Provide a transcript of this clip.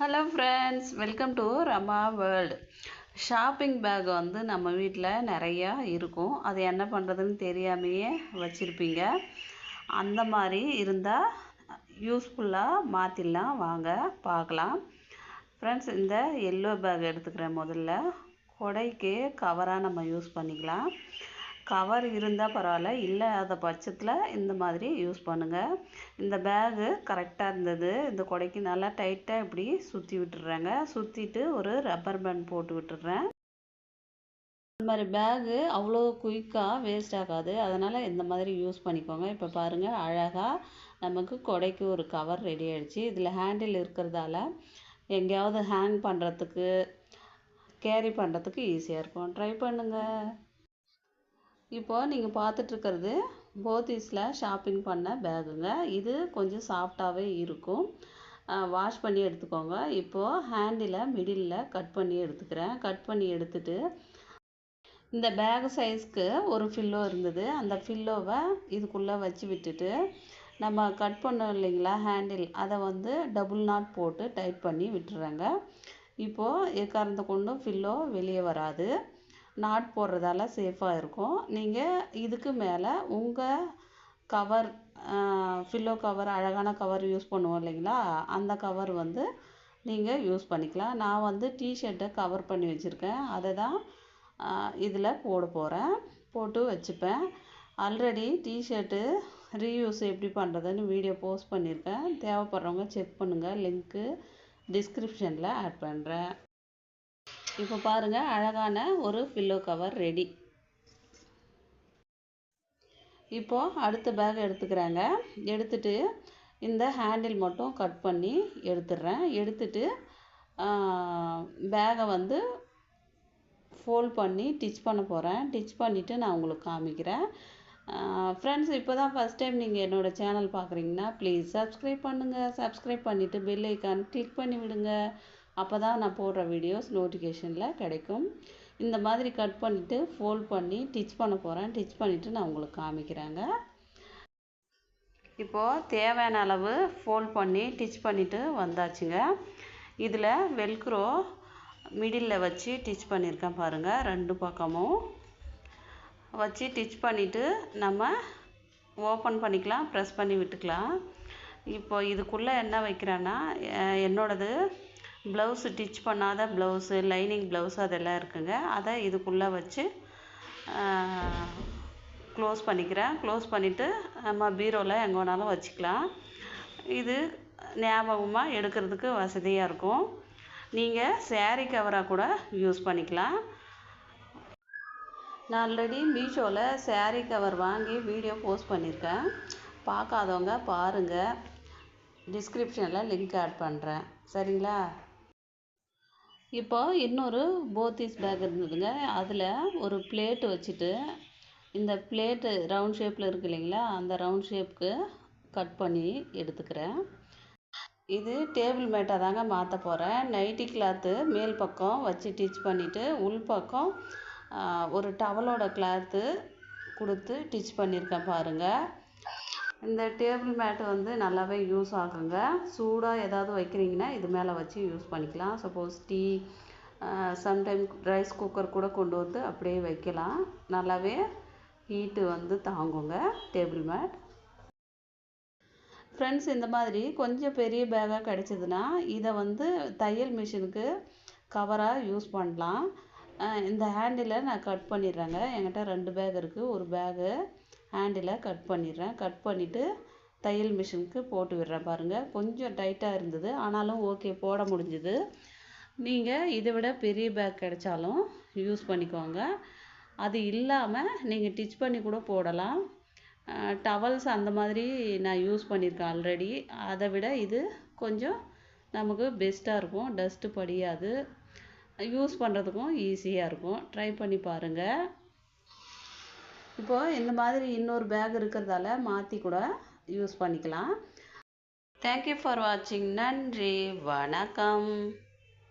Hello friends welcome to Rama world shopping bag வந்து நம்ம வீட்டில் நிறையா இருக்கும். அது என்ன பண்ணுறதுன்னு தெரியாமையே வச்சுருப்பீங்க. அந்த மாதிரி இருந்தால் யூஸ்ஃபுல்லாக மாற்றிடலாம் வாங்க பார்க்கலாம். ஃப்ரெண்ட்ஸ் இந்த எல்லோ பேக் எடுத்துக்கிறேன் முதல்ல கொடைக்கு கவராக நம்ம யூஸ் பண்ணிக்கலாம். கவர் இருந்தால் பரவாயில்ல. இல்லாத பட்சத்தில் இந்த மாதிரி யூஸ் பண்ணுங்கள் இந்த பேகு கரெக்டாக இருந்தது. இந்த கொடைக்கு நல்லா டைட்டாக இப்படி சுற்றி விட்டுடுறேங்க சுற்றிட்டு ஒரு ரப்பர் பேண்ட் போட்டு விட்டுடுறேன் இந்த மாதிரி பேகு அவ்வளோ குயிக்காக வேஸ்ட் ஆகாது. அதனால் இந்த மாதிரி யூஸ் பண்ணிக்கோங்க. இப்போ பாருங்கள் அழகாக நமக்கு கொடைக்கு ஒரு கவர் ரெடி ஆகிடுச்சு இதில் ஹேண்டில் இருக்கிறதால எங்கேயாவது ஹேங் பண்ணுறதுக்கு கேரி பண்ணுறதுக்கு ஈஸியாக இருக்கும். ட்ரை பண்ணுங்கள் இப்போது நீங்கள் பார்த்துட்ருக்கிறது போத்தீஸில் ஷாப்பிங் பண்ண பேகுங்க. இது கொஞ்சம் சாஃப்டாகவே இருக்கும். வாஷ் பண்ணி எடுத்துக்கோங்க. இப்போது ஹேண்டில் மிடில் கட் பண்ணி எடுத்துக்கிறேன். கட் பண்ணி எடுத்துட்டு இந்த பேக் சைஸ்க்கு ஒரு ஃபில்லோ இருந்தது. அந்த ஃபில்லோவை இதுக்குள்ளே வச்சு விட்டுட்டு நம்ம கட் பண்ணோம் இல்லைங்களா ஹேண்டில் அதை வந்து டபுள் நாட் போட்டு டைட் பண்ணி விட்டுறேங்க. இப்போது எக்காரந்த கொண்டும் ஃபில்லோ வெளியே வராது. நாட் போடுறதால சேஃபாக இருக்கும். நீங்கள் இதுக்கு மேலே உங்கள் கவர் ஃபில்லோ கவர் அழகான கவர் யூஸ் பண்ணுவோம் இல்லைங்களா? அந்த கவர் வந்து நீங்கள் யூஸ் பண்ணிக்கலாம். நான் வந்து டிஷர்ட்டை கவர் பண்ணி வச்சுருக்கேன். அதை தான் இதில் போட போகிறேன் போட்டு வச்சுப்பேன். ஆல்ரெடி டிஷர்ட்டு ரீயூஸ் எப்படி பண்ணுறதுன்னு வீடியோ போஸ்ட் பண்ணியிருக்கேன். தேவைப்படுறவங்க செக் பண்ணுங்கள் லிங்க்கு டிஸ்கிரிப்ஷனில் ஆட் பண்ணுறேன் இப்போ பாருங்கள் அழகான ஒரு பில்லோ கவர் ரெடி இப்போது அடுத்த பேக் எடுத்துக்கிறாங்க. எடுத்துட்டு இந்த ஹேண்டில் மட்டும் கட் பண்ணி எடுத்துடுறேன். எடுத்துட்டு பேகை வந்து ஃபோல்ட் பண்ணி டிச் பண்ண போகிறேன் டிச் பண்ணிவிட்டு நான் உங்களுக்கு காமிக்கிறேன். ஃப்ரெண்ட்ஸ் இப்போ தான் ஃபஸ்ட் டைம் நீங்கள் என்னோடய சேனல் பார்க்குறீங்கன்னா ப்ளீஸ் சப்ஸ்கிரைப் பண்ணுங்கள் சப்ஸ்கிரைப் பண்ணிவிட்டு பெல் ஐக்கான் கிளிக் பண்ணி விடுங்க அப்போ தான் நான் போடுற வீடியோஸ் நோட்டிஃபிகேஷனில் கிடைக்கும். இந்த மாதிரி கட் பண்ணிவிட்டு ஃபோல்ட் பண்ணி டிச் பண்ண போகிறேன் டிச் பண்ணிவிட்டு நான் உங்களுக்கு காமிக்கிறேங்க. இப்போது தேவையான அளவு ஃபோல்ட் பண்ணி டிச் பண்ணிவிட்டு வந்தாச்சுங்க. இதில் வெல்க்ரோ மிடில் வச்சு டிச் பண்ணியிருக்கேன் பாருங்கள் ரெண்டு பக்கமும். வச்சு டிச் பண்ணிவிட்டு நம்ம ஓப்பன் பண்ணிக்கலாம் ப்ரெஸ் பண்ணி விட்டுக்கலாம். இப்போ இதுக்குள்ளே என்ன வைக்கிறேன்னா என்னோடது ப்ளவுஸ் ஸ்டிச் பண்ணாத ப்ளவுஸு லைனிங் ப்ளவுஸ் அதெல்லாம் இருக்குங்க. அதை இதுக்குள்ளே வச்சு க்ளோஸ் பண்ணிக்கிறேன். க்ளோஸ் பண்ணிவிட்டு நம்ம பீரோவில் எங்கே வேணாலும் வச்சுக்கலாம். இது ஞாபகமாக எடுக்கிறதுக்கு வசதியாக இருக்கும். நீங்கள் சேரீ கவராக கூட யூஸ் பண்ணிக்கலாம். நான் ஆல்ரெடி மீஷோவில் சேரீ கவர் வாங்கி வீடியோ போஸ்ட் பண்ணியிருக்கேன் பார்க்காதவங்க பாருங்கள் டிஸ்கிரிப்ஷனில் லிங்க் ஆட் பண்ணுறேன் சரிங்களா? இப்போ இன்னொரு போத்தீஸ் பேக் இருந்ததுங்க. அதில் ஒரு பிளேட்டு வச்சுட்டு இந்த பிளேட்டு ரவுண்ட் ஷேப்பில் இருக்கு இல்லைங்களா? அந்த ரவுண்ட் ஷேப்புக்கு கட் பண்ணி எடுத்துக்கிறேன். இது டேபிள் மேட்டாக தாங்க மாற்ற போகிறேன் நைட்டி கிளாத்து மேல் பக்கம் வச்சு டிச் பண்ணிவிட்டு உள் பக்கம் ஒரு டவலோட கிளாத்து கொடுத்து டிச் பண்ணியிருக்கேன் பாருங்கள் இந்த டேபிள் மேட் வந்து நல்லாவே யூஸ் ஆகுங்க. சூடாக ஏதாவது வைக்கிறீங்கன்னா இது மேலே வச்சு யூஸ் பண்ணிக்கலாம். சப்போஸ் டீ சம்டைம் ரைஸ் குக்கர் கூட கொண்டு வந்து அப்படியே வைக்கலாம். நல்லாவே ஹீட்டு வந்து தாங்குங்க டேபிள் மேட். ஃப்ரெண்ட்ஸ் இந்த மாதிரி கொஞ்சம் பெரிய பேக்காக கிடச்சிதுன்னா இதை வந்து தையல் மிஷினுக்கு கவராக யூஸ் பண்ணலாம். இந்த ஹேண்டிலை நான் கட் பண்ணிடுறேங்க. என்கிட்ட ரெண்டு பேக் இருக்குது ஒரு பேகு. ஹேண்டிலை கட் பண்ணிடுறேன். கட் பண்ணிவிட்டு தையல் மிஷினுக்கு போட்டு விடுறேன் பாருங்கள் கொஞ்சம் டைட்டாக இருந்தது. ஆனாலும் ஓகே போட முடிஞ்சுது. நீங்கள் இதை விட பெரிய பேக் கிடைச்சாலும் யூஸ் பண்ணிக்கோங்க. அது இல்லாமல் நீங்கள் டிச் பண்ணி கூட போடலாம். டவல்ஸ் அந்த மாதிரி நான் யூஸ் பண்ணியிருக்கேன் ஆல்ரெடி அதை விட இது கொஞ்சம் நமக்கு பெஸ்ட்டாக இருக்கும். டஸ்ட்டு படியாது. யூஸ் பண்ணுறதுக்கும் ஈஸியாக இருக்கும். ட்ரை பண்ணி பாருங்கள் இப்போது இந்த மாதிரி இன்னொரு பேக் இருக்கிறதால மாற்றி கூட யூஸ் பண்ணிக்கலாம். தேங்க்யூ ஃபார் வாட்சிங் நன்றி. வணக்கம்.